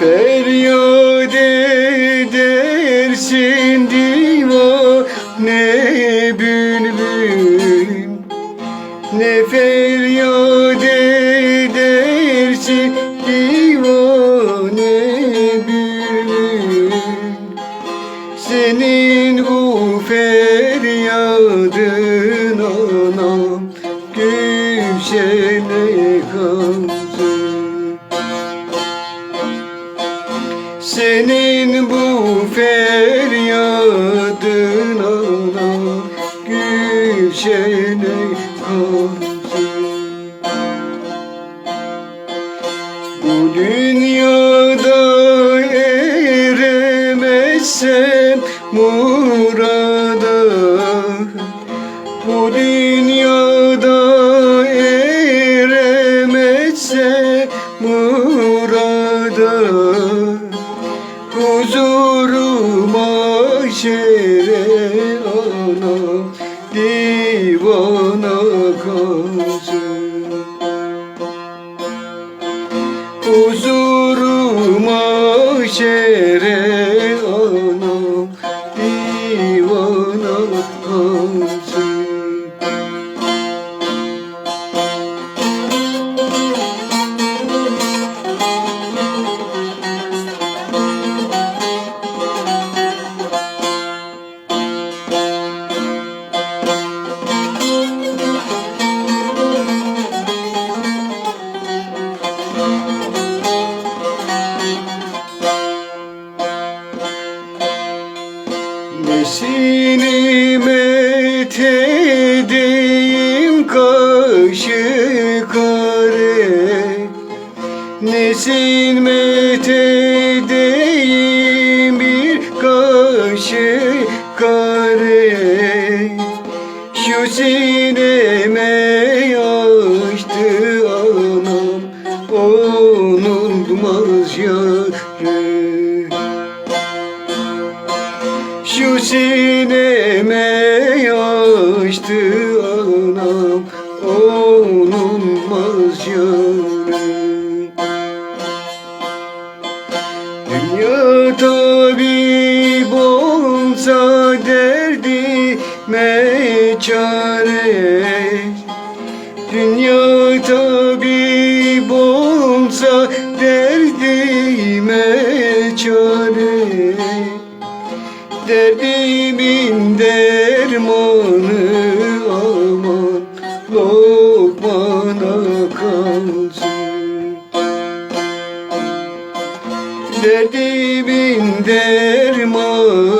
Feryat edersin divane bülbül Nefes senin bu feryadın ana Gülşene kalsın Bu dünyada eremezsem murada Bu dünyada şere anam divana kalsın Huzuruma şere Nesini methedeyim kaşı kare Nesin methedeyim bir kaşı kare Şu sineme şu sineme açtı anam Onulmaz yarım Dünya tabip olsa derdime çare Dünya tabip olsa derdime çare Derdimin dermanı aman Lokmana kalsın. Derdimin dermanı